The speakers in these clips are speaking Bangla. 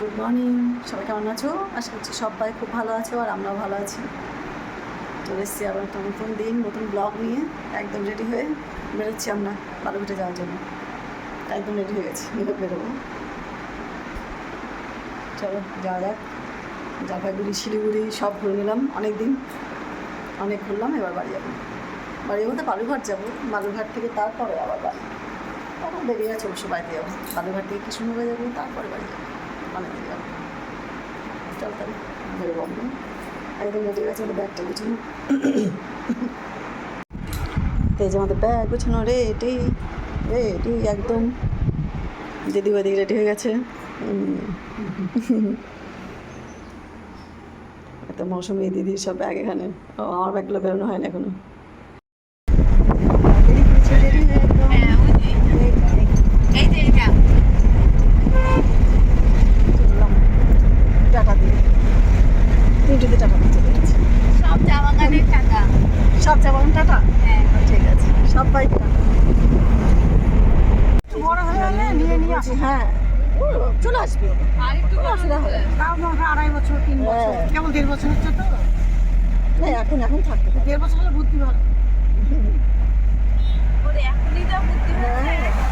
গুড মর্নিং সবাই কেমন আছো? আশা করছি সবাই খুব ভালো আছো আর আমরাও ভালো আছি। চলে এসেছি আবার একটা নতুন দিন, নতুন ব্লগ নিয়ে। একদম রেডি হয়ে বেরোচ্ছি আমরা বালুঘাটে যাওয়ার জন্য। একদম রেডি হয়ে গেছি, এবার বেরোবো। চলো, যাওয়া যাক। জলপাইগুড়ি, শিলিগুড়ি সব ঘুরে নিলাম অনেক দিন অনেক ঘুরলাম, এবার বাড়ি যাব। বাড়ি বলতে বালুঘাট যাব। বালুঘাট থেকে তারপরে আবার বাড়ি। তখন বেরিয়ে আছে অবশ্য বাড়িতে। যাব বালুঘাট থেকে কৃষ্ণনগরে যাব, তারপরে বাড়ি যাব যাব। চল ধরে বেরোবো আর একদম রেডি গেছে আমাদের ব্যাগটা গুছানো। তো এই যে আমাদের ব্যাগ গুছানো রেডি রেডি একদম। দিদি ওদিকে রেডি হয়ে গেছে। একটা মৌসুমি দিদির সব ব্যাগ এখানে। আমার ব্যাগগুলো বেরোনো হয় না এখনও হ্যাঁ, ওই যে। এই যে এটা। চললাম টাকা দিয়ে তিনটেতে টাকা চলে গেছে সব চা বাগানের টাকা। সব যাব টাটা হ্যাঁ। ঠিক আছে সবাই বড় হয়ে গেলে নিয়ে নিয়ে আসি হ্যাঁ চলে আসবে আর একটু কোনো অসুবিধা হবে তাও হয় আড়াই বছর তিন বছর হ্যাঁ। কেবল দেড় বছর হচ্ছে তো না এখন এখন থাকতে। দেড় বছর হলে বুদ্ধি ভালো ওর এখনই যা বুদ্ধি হচ্ছে। হ্যাঁ।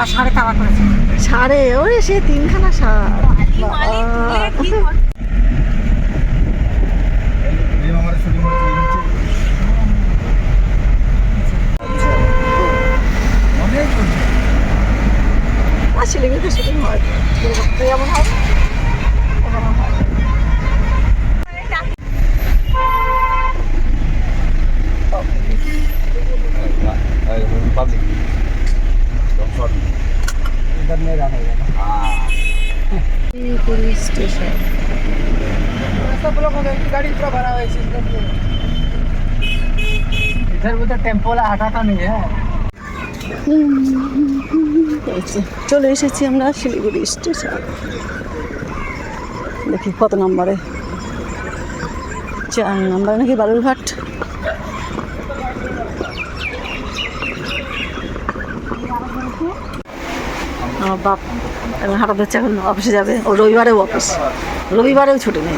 আর সাড়ে তাওয়া করেছে। সাড়ে? ওরে সে তিনখানা সার শিলিগুড়িতে শুটিং হয়। তো এমন হয় ওরকম হয়। Public. Don't short me. इधर मेरा है Ah. পুলিশ স্টেশন रास्ता ब्लॉक हो गया इनकी गाड़ी पूरा भरा हुआ है इसी से इधर उधर टेम्पो वाला हटाता नहीं है এই যে, চলে এসেছি আমরা শিলিগুড়ি স্টেশন দেখি কত নম্বরে চার নম্বরে নাকি বালুরঘাট আমার বাপ হাঁটা দিচ্ছে এখন অফিসে যাবে। ও রবিবারেও অফিস রবিবারেও ছুটি নেই।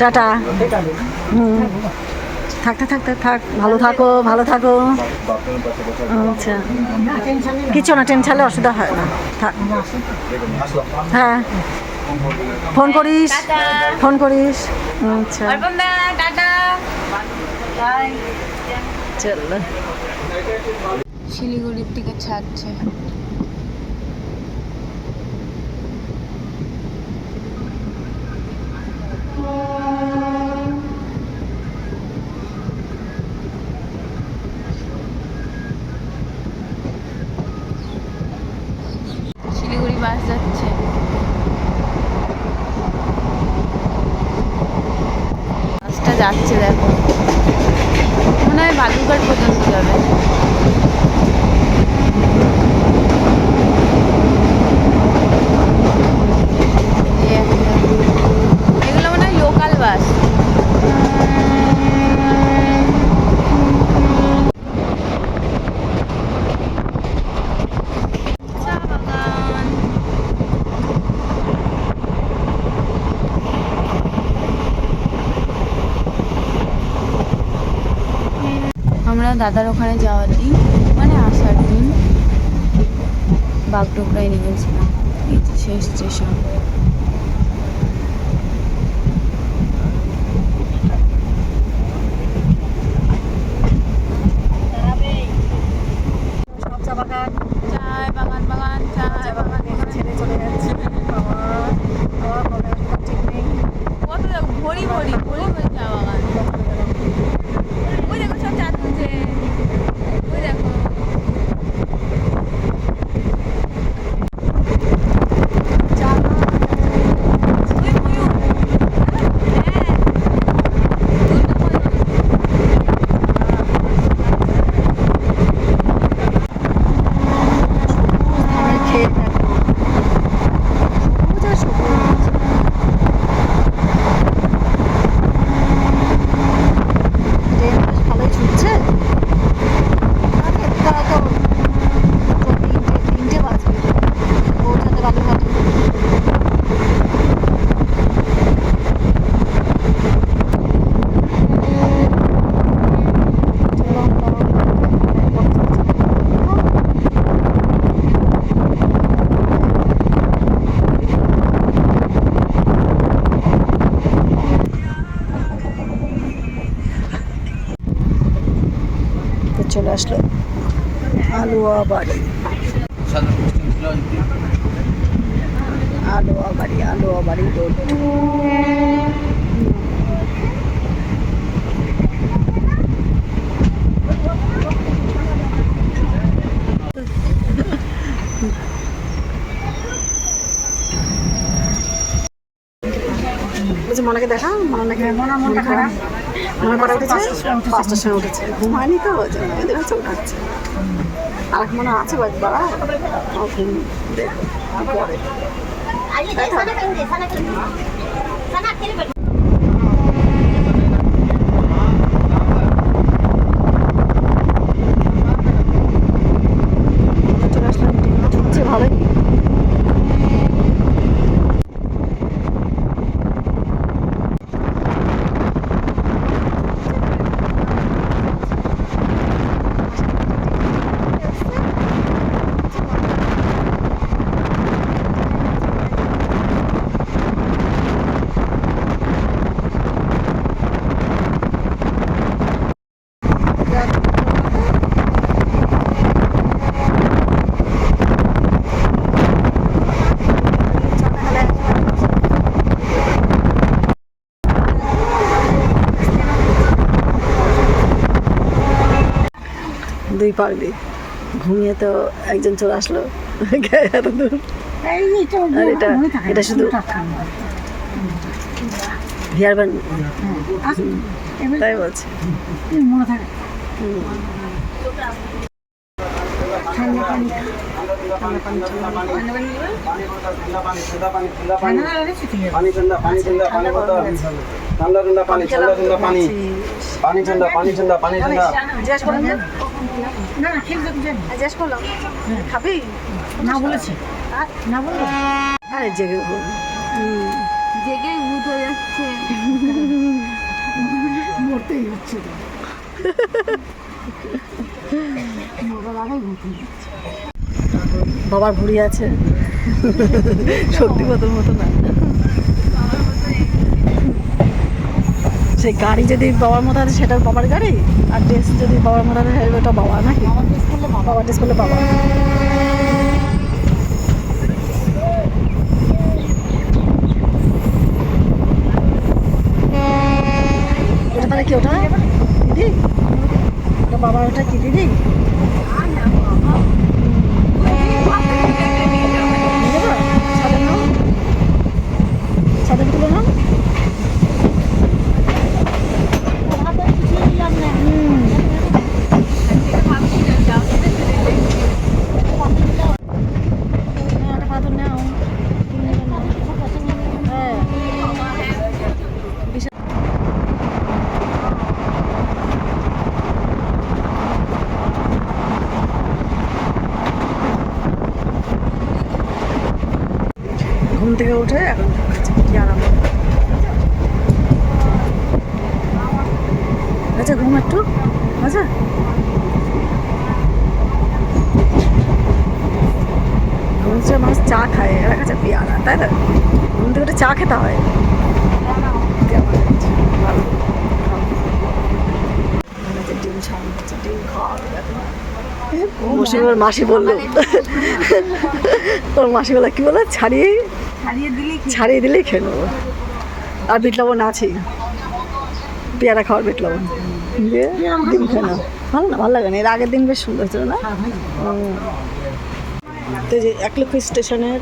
টাটা। হুম। থাকতে থাকতে থাক ভালো থাকো ভালো থাকো। আচ্ছা। কিছু না ট্রেন ছাড়লে অসুবিধা হয় না। থাক। হ্যাঁ। ফোন করিস। ফোন করিস। আচ্ছা। চল। শিলিগুড়ির দিকে ছাড়ছে। শিলিগুড়ি বাস যাচ্ছে। বাসটা যাচ্ছে দেখো। মনে হয় বালুরঘাট পর্যন্ত যাবে এই একটা। এগুলো মনে হয় লোকাল বাস চা বাগান আমরা দাদার ওখানে যাওয়ার দিন মানে আসার দিন বাগডোকরায় নিয়ে গেছিলাম শেষ স্টেশন চা বাগান চায় বাগান বাগান চায় বাগান ছেড়ে চলে যাচ্ছে বাবা বাবা বলে ঠিক নেই কত দেখো ভরি ভরি ভরি ভরি চা বাগান ওই দেখো সব চা তুলছে ওই দেখো চা ওই ময়ূর হ্যাঁ আমি খেয়ে থাকব সবুজ আর সবুজ ট্রেন বেশ ভালোই ছুটছে আরে তারা তো তো তিনটে তিনটে বাজবে পৌঁছাতে বালুরঘাটে তো চলে আসলো। আলুয়া বাড়ি। আলুয়া বাড়ি আলুয়া বাড়ি রোড। বলছি, মনাকে দেখা? মনে মনে মনটা খারাপ? মনে কটা উঠেছে? পাঁচটার সময় উঠেছে। ঘুম হয়নি তো ওই জন্য চোখ আর এক মনে আছে ও ঘুম দেখো পরে চলে আসলাম ঢুকছে ভালোই দুই পাগলি। ঘুমিয়ে তো একজন চলে আসলো। আর এটা এটা শুধু হেয়ার ব্যান্ড। আহ, এবার তাই বলছে। মনে থাকে। ঠান্ডা পানি ঠান্ডা লাগলে ছুটি যাবে পানি ঠান্ডা পানি ঠান্ডা পানি না না খেলতে তো যাবি জিজ্ঞাসা করলাম খাবি? না বলেছি। না বলল আরে জেগে। জেগে ভূত হয়ে যাচ্ছে। মরতেই হচ্ছে বাবার ভুড়ি আছে। সত্যি কথার মতো না। সেই গাড়ি যদি বাবার মতো আছে সেটা বাবার গাড়ি? আর ড্রেস যদি বাবার মতো আছে ওটা বাবা নাকি? বাবার ড্রেস করলে বাবা ওটা তাহলে কি ওটা দিদি ওটা বাবার ওটা কি দিদি নিয়ে যাব? সাথে নাও সাথে তুলে নাও হুম। নাও, একটা পাথর নাও। হ্যাঁ। বিশাল- ঘুম থেকে উঠে এখন খাচ্ছে কি আরাম আচ্ছা ঘুম একটু আচ্ছা ঘুম থেকে মানুষ চা খায় এরা কাছে পেয়ারা তাই না ঘুম থেকে উঠে চা খেতে হয়। বসে ওর মাসি বলল। ওর মাসি বলে কি বলে? ছাড়িয়ে ছাড়িয়ে দিলেই খেয়ে নেব। আর বিট লবণ আছেই পেয়ারা খাওয়ার বিট লবণ। দিয়ে ডিম খেয়ে নাও। ভালো না? ভালো লাগে না? এর আগের দিন বেশ সুন্দর ছিল না? তো এই যে এক লক্ষ স্টেশনের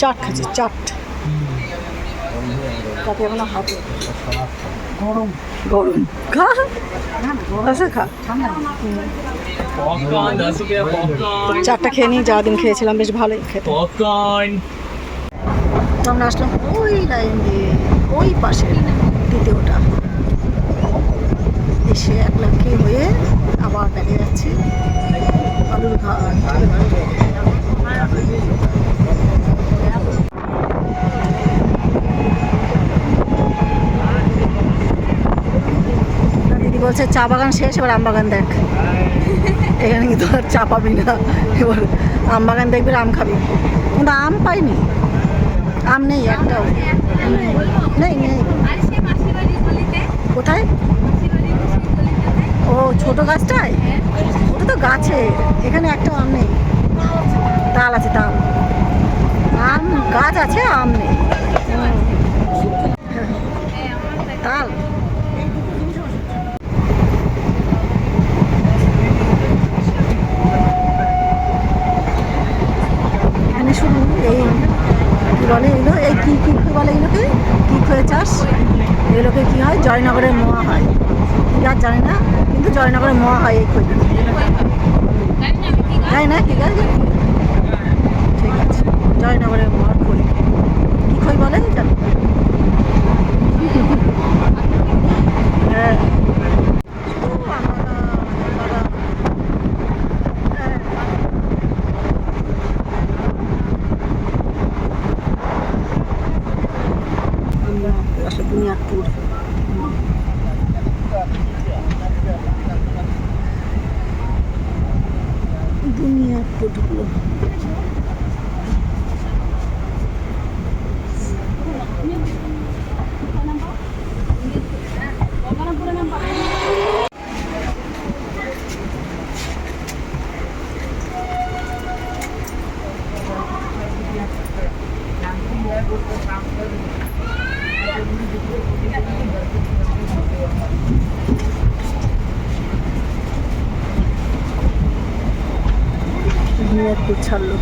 চাট খাচ্ছি চাট। তাতে হাতে। গরম। গরম। খা। চারটা খেয়ে নিই যা দিন খেয়েছিলাম বেশ ভালোই খেতে। আমরা আসলাম ওই লাইন দিয়ে ওই পাশে দ্বিতীয়টা। এসে এক লাখে হয়ে আবার বেড়ে যাচ্ছে আলুর ঘাট বলছে, চা বাগান শেষ, এবার আম বাগান দেখ। এখানে কিন্তু আর চা পাবি না। এবার আম বাগান দেখবি, আম খাবি। কিন্তু আম পাইনি। আম নেই একটাও। নেই নেই। কোথায়? ও, ছোট গাছটায়? ওটা তো গাছে। এখানে একটা আম নেই। তাল আছে, তাল। আম, গাছ আছে, আম নেই। তাল এখানে শুধু এই কি বলে এগুলো এই কি কি কি বলে এগুলোকে কি খয়ে চাষ এগুলোকে কি হয় জয়নগরের মোয়া হয় কি গাছ জানি না কিন্তু জয়নগরের মোয়া হয় এই খই জানি না ঠিক আছে। ঠিক আছে জয়নগরের মোয়া খই কি খই বলে জানি ছাড়লো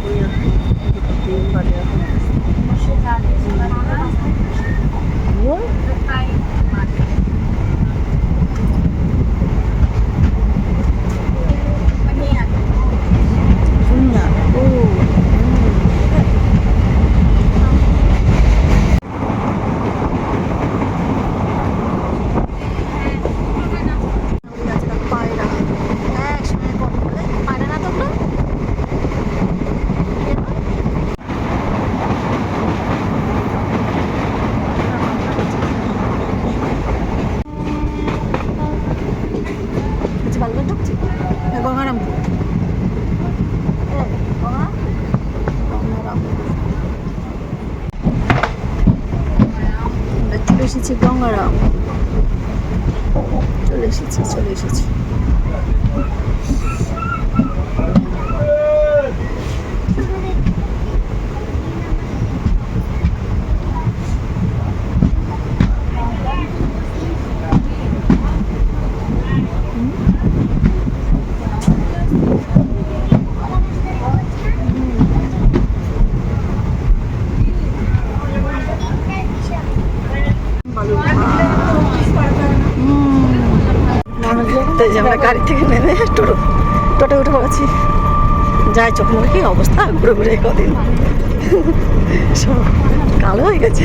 গঙ্গারামপুর চলে এসেছি গঙ্গারাম চলে এসেছি চলে এসেছি আমরা গাড়ি থেকে নেমে টোটো টোটো উঠে পড়েছি। যাই চোখ মুখে অবস্থা? ঘুরে ঘুরে কদিন। সব কালো হয়ে গেছে।